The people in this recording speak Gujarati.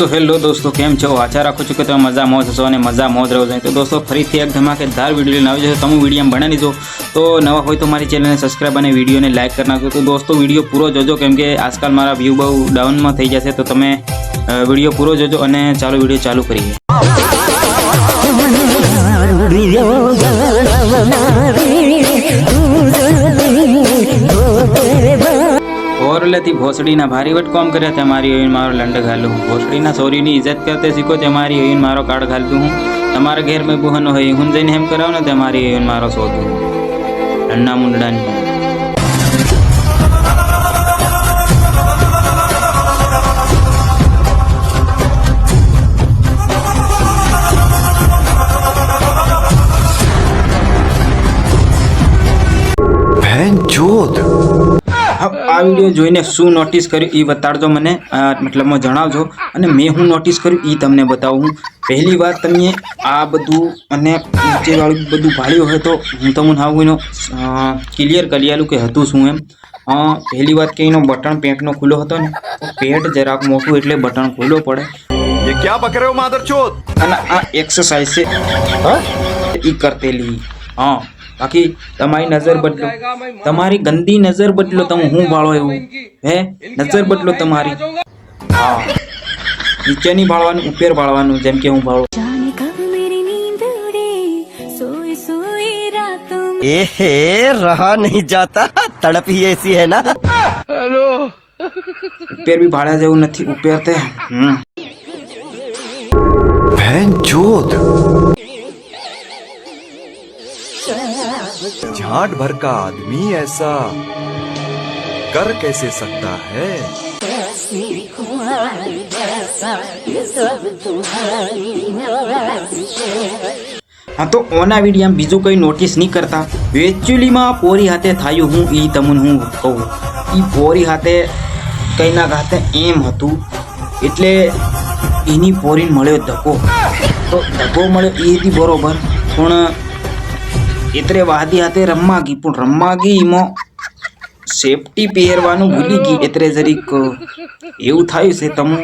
સો હેલો દોસ્તો, કેમ છો? આશા રાખું છું કે તમે મજા મોજ હશો અને મજા મોજ રહો છો. તો દોસ્તો, ફરીથી એક ધમાકેદાર વીડિયો લઈને આવી જશો. તમે વીડિયો બનાવી દીધો, તો નવા હોય તો મારી ચેનલને સબસ્ક્રાઈબ અને વિડીયોને લાઇક કરી નાખજો. તો દોસ્તો, વીડિયો પૂરો જોજો, કેમ કે આજકાલ મારા વ્યૂ બહુ ડાઉનમાં થઈ જશે. તો તમે વીડિયો પૂરો જોજો અને ચાલો વીડિયો ચાલુ કરીએ. કરતી ભોસડીના ભારી વટ કોમ કર્યા તે મારી ઓઈન મારો લંડ ઘાલું હું ભોસડીના સોરીની ઇજ્જત કરતે શીખો તે મારી ઓઈન મારો કાળ ઘાલતું હું તમારા ઘેર મેં બુહનો હોય હું જઈને એમ કરાવ ને તે મારી ઓઈન મારો શોધું લંડા મુંડડાની जोत આ આ વિડીયો જોઈને શું નોટિસ કર્યું એ બતાડજો મને અ, મતલબમાં જણાવજો અને મેં હું નોટિસ કર્યું એ તમને બતાવું પહેલી વાર તમે આ બધું અને નીચેવાળું બધું ભાળ્યું હોય તો હું તમને હાવ એનો ક્લિયર કરી આલું કે હતું શું એમ અ, પહેલી વાત કે એનો બટન પેન્ટનો ખુલ્લો હતો ને તો પેન્ટ જરાક મોટું એટલે બટન ખુલ્લો પડે ये क्या बक रहे हो मादर चोद અને આ એક્સરસાઇઝ છે ઈ કરતેલી હા બાકી તમારી નજર બદલો તમારી ગંદી નજર બદલો તમે હું ભાળો એવું હે નજર બદલો તમારી હા નીચે નહીં ભાળવાનું ઉપર ભાળવાનું જેમ કે હું ભાળું जाने कब मेरी नींद उड़े सोई सोई रातों में एहे रहा नहीं जाता तड़प ही ऐसी है ना ઉપર બી ભાળ્યા જેવું નથી ઉપર તે હમ झाट भर का आदमी ऐसा कर कैसे सकता है હા તો ઓના વિડીયામાં બીજું કંઈ નોટિસ નહીં કરતા એકચ્યુઅલીમાં પોરી હાથે થાયું હું એ તમને હું કહું એ પોરી હાથે કંઈના હાથે એમ હતું એટલે એની પોરીને મળ્યો ધક્કો તો ધક્કો મળ્યો એ હતી બરોબર પણ એતરે વાદી હાથે રમવા ગઈ પણ રમવા ગઈ એમાં સેફટી પહેરવાનું ભૂલી ગઈ એટલે જરીક એવું થયું છે તમે